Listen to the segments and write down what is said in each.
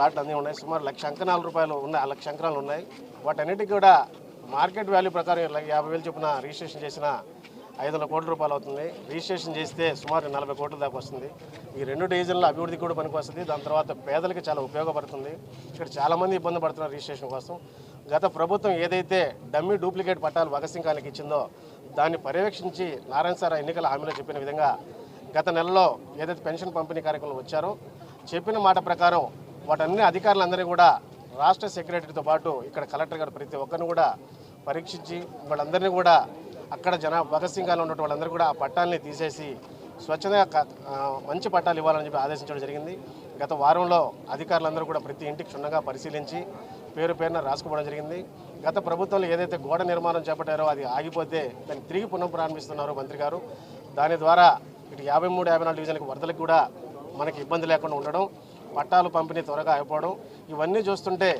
ప్లాట్లు అన్నీ ఉన్నాయి. సుమారు లక్ష అంకణాల రూపాయలు ఉన్నాయి. ఆ లక్ష అంకణాలు ఉన్నాయి. వాటన్నిటికీ కూడా మార్కెట్ వాల్యూ ప్రకారం యాభై వేలు చొప్పున రిజిస్ట్రేషన్ చేసిన ఐదు వందల కోట్ల రూపాయలు అవుతుంది. రిజిస్ట్రేషన్ చేస్తే సుమారు నలభై కోట్ల దాకా వస్తుంది. ఈ రెండు డివిజన్ల అభివృద్ధి కూడా పనికి వస్తుంది. దాని తర్వాత పేదలకు చాలా ఉపయోగపడుతుంది. ఇక్కడ చాలామంది ఇబ్బంది పడుతున్నారు రిజిస్ట్రేషన్ కోసం. గత ప్రభుత్వం ఏదైతే డమ్మీ డూప్లికేట్ పట్టాలు భగత్ సింగ్ ఇచ్చిందో దాన్ని పర్యవేక్షించి నారాయణ సార్ ఎన్నికల హామీలో చెప్పిన విధంగా గత నెలలో ఏదైతే పెన్షన్ పంపిణీ కార్యక్రమం వచ్చారో చెప్పిన మాట ప్రకారం వాటన్ని అధికారులందరినీ కూడా రాష్ట్ర సెక్రటరీతో పాటు ఇక్కడ కలెక్టర్ గారు ప్రతి ఒక్కరిని కూడా పరీక్షించి వాళ్ళందరినీ కూడా అక్కడ జన భగత్ సింగ్ గారు వాళ్ళందరూ కూడా ఆ పట్టాలని తీసేసి స్వచ్ఛంగా మంచి పట్టాలు ఇవ్వాలని చెప్పి ఆదేశించడం జరిగింది. గత వారంలో అధికారులందరూ కూడా ప్రతి ఇంటికి క్షుణ్ణంగా పరిశీలించి పేరు పేరున రాసుకోవడం జరిగింది. గత ప్రభుత్వంలో ఏదైతే గోడ నిర్మాణం చేపట్టారో అది ఆగిపోతే దాన్ని తిరిగి పునః ప్రారంభిస్తున్నారు మంత్రి గారు. దాని ద్వారా ఇటు యాభై మూడు యాభై నాలుగు డివిజన్లకు వరదలకు కూడా మనకి ఇబ్బంది లేకుండా ఉండడం పట్టాలు పంపిణీ త్వరగా అయిపోవడం. ఇవన్నీ చూస్తుంటే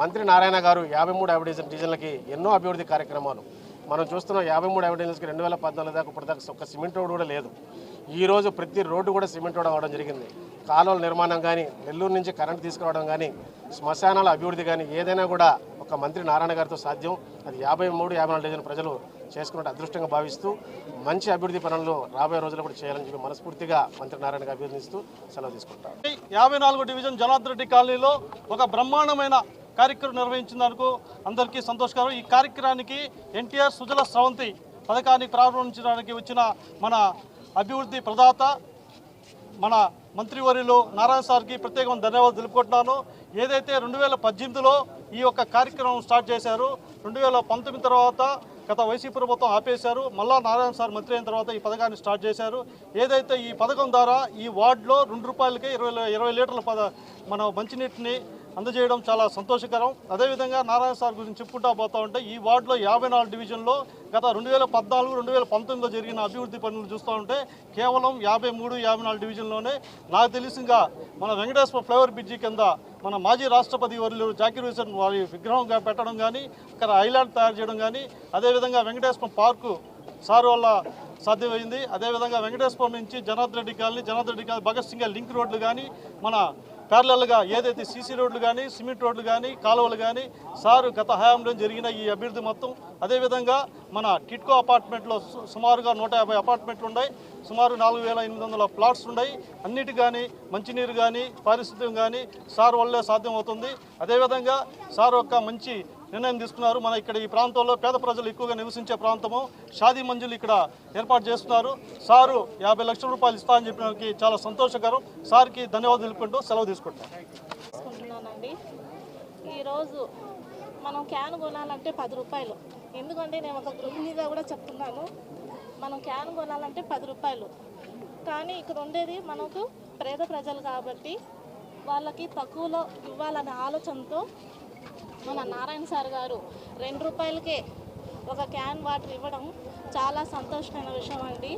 మంత్రి నారాయణ గారు యాభై మూడు యాభై డివిజన్లకి ఎన్నో అభివృద్ధి కార్యక్రమాలు. మనం చూస్తున్నాం యాభై మూడు యాభై రెండు వేల పద్నాలుగు దాకా ఇప్పటిదాకా ఒక్క సిమెంట్ రోడ్డు కూడా లేదు. ఈరోజు ప్రతి రోడ్డు కూడా సిమెంట్ రోడ్ అవ్వడం జరిగింది. కాలువల నిర్మాణం కానీ నెల్లూరు నుంచి కరెంట్ తీసుకురావడం కానీ శ్మశానాల అభివృద్ధి కానీ ఏదైనా కూడా ఒక మంత్రి నారాయణ గారితో సాధ్యం. అది యాభై మూడు యాభై నాలుగు ప్రజలు చేసుకున్నట్టు అదృష్టంగా భావిస్తూ మంచి అభివృద్ధి పనులు రాబోయే రోజుల్లో కూడా చేయాలని చెప్పి మనస్ఫూర్తిగా మంత్రి నారాయణ గారు సెలవు తీసుకుంటారు యాభై నాలుగు డివిజన్ జనార్దన్ కాలనీలో ఒక బ్రహ్మాండమైన కార్యక్రమం నిర్వహించినందుకు అందరికీ సంతోషకరం. ఈ కార్యక్రమానికి ఎన్టీఆర్ సుజల స్రవంతి పథకాన్ని ప్రారంభించడానికి వచ్చిన మన అభివృద్ధి ప్రదాత మన మంత్రివర్యులు నారాయణ సార్కి ప్రత్యేకమైన ధన్యవాదాలు తెలుపుకుంటున్నాను. ఏదైతే రెండు వేల పద్దెనిమిదిలో ఈ యొక్క కార్యక్రమం స్టార్ట్ చేశారు రెండు వేల పంతొమ్మిది తర్వాత గత వైసీపీ ప్రభుత్వం ఆపేశారు. మళ్ళా నారాయణ సార్ మంత్రి అయిన తర్వాత ఈ పథకాన్ని స్టార్ట్ చేశారు. ఏదైతే ఈ పథకం ద్వారా ఈ వార్డులో రెండు రూపాయలకే ఇరవై ఇరవై లీటర్ల పద మన మంచినీటిని అందజేయడం చాలా సంతోషకరం. అదేవిధంగా నారాయణ సార్ గురించి చెప్పుకుంటా పోతా ఉంటే ఈ వార్డులో యాభై నాలుగు డివిజన్లో గత రెండు వేల పద్నాలుగు రెండు వేల పంతొమ్మిదిలో జరిగిన అభివృద్ధి పనులు చూస్తూ ఉంటే కేవలం యాభై మూడు యాభై నాలుగు డివిజన్లోనే నాకు తెలిసిందిగా మన వెంకటేశ్వర ఫ్లైఓవర్ బ్రిడ్జి కింద మన మాజీ రాష్ట్రపతి వర్యులు జాకిర్ హుసేన్ వారి విగ్రహం పెట్టడం కానీ అక్కడ ఐలాండ్ తయారు చేయడం కానీ అదే అదేవిధంగా వెంకటేశ్వరం పార్కు సార్ వల్ల సాధ్యమైంది. అదేవిధంగా వెంకటేశ్వరం నుంచి Janardhan Reddy colony Janardhan Reddy colony Bhagat Singh link రోడ్లు కానీ మన ప్యారలల్గా ఏదైతే సీసీ రోడ్లు కానీ సిమెంట్ రోడ్లు కానీ కాలువలు కానీ సారు గత హయాంలో జరిగిన ఈ అభివృద్ధి మొత్తం అదేవిధంగా మన టిట్కో అపార్ట్మెంట్లో సు- సుమారుగా నూట యాభై అపార్ట్మెంట్లు ఉన్నాయి. సుమారు నాలుగు వేల ఎనిమిది వందల ప్లాట్స్ ఉన్నాయి. అన్నిటి కానీ మంచినీరు కానీ పారిశుద్ధ్యం కానీ సార్ వల్లే సాధ్యం అవుతుంది అదేవిధంగా సార్ ఒక మంచి నిర్ణయం తీసుకున్నారు. మన ఇక్కడ ఈ ప్రాంతంలో పేద ప్రజలు ఎక్కువగా నివసించే ప్రాంతము. షాదీ మంజులు ఇక్కడ ఏర్పాటు చేస్తున్నారు. సారు యాభై లక్షల రూపాయలు ఇస్తా అని చెప్పడానికి చాలా సంతోషకరం. సార్కి ధన్యవాదాలు తెలుపుకుంటూ సెలవు తీసుకుంటాం తీసుకుంటున్నానండి. ఈరోజు మనం క్యాన్ కొనాలంటే పది రూపాయలు. ఎందుకంటే నేను ఒక గృహిణిగా కూడా చెప్తున్నాను. మనం క్యాన్ కొనాలంటే పది రూపాయలు. కానీ ఇక్కడ ఉండేది మనకు పేద ప్రజలు కాబట్టి వాళ్ళకి తక్కువలో ఇవ్వాలనే ఆలోచనతో మన నారాయణ సార్ గారు రెండు రూపాయలకే ఒక క్యాన్ వాటర్ ఇవ్వడం చాలా సంతోషమైన విషయం అండి.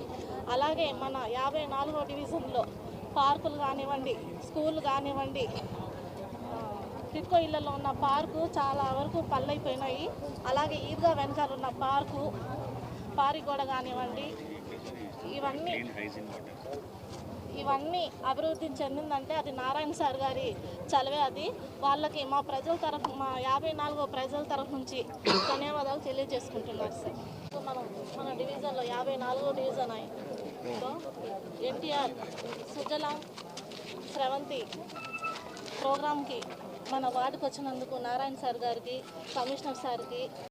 అలాగే మన యాభై నాలుగో డివిజన్లో పార్కులు కానివ్వండి స్కూల్ కానివ్వండి ఆ, టిట్కో ఇళ్ళలో ఉన్న పార్కు చాలా వరకు పల్లైపోయినాయి. అలాగే ఈద్గా వెనకాల ఉన్న పార్కు పారిగోడ కానివ్వండి ఇవన్నీ ఇవన్నీ అభివృద్ధి చెందిందంటే అది నారాయణ సార్ గారి చలవే అది. వాళ్ళకి మా ప్రజల తరఫు మా యాభై నాలుగో ప్రజల తరఫు నుంచి ధన్యవాదాలు తెలియజేసుకుంటున్నారు సార్. సో మనం మన డివిజన్లో యాభై నాలుగో డివిజన్ అయి ఎన్టీఆర్ సుజలాం స్రవంతి ప్రోగ్రామ్కి మన వార్డుకు వచ్చినందుకు నారాయణ సార్ గారికి కమిషనర్ సార్కి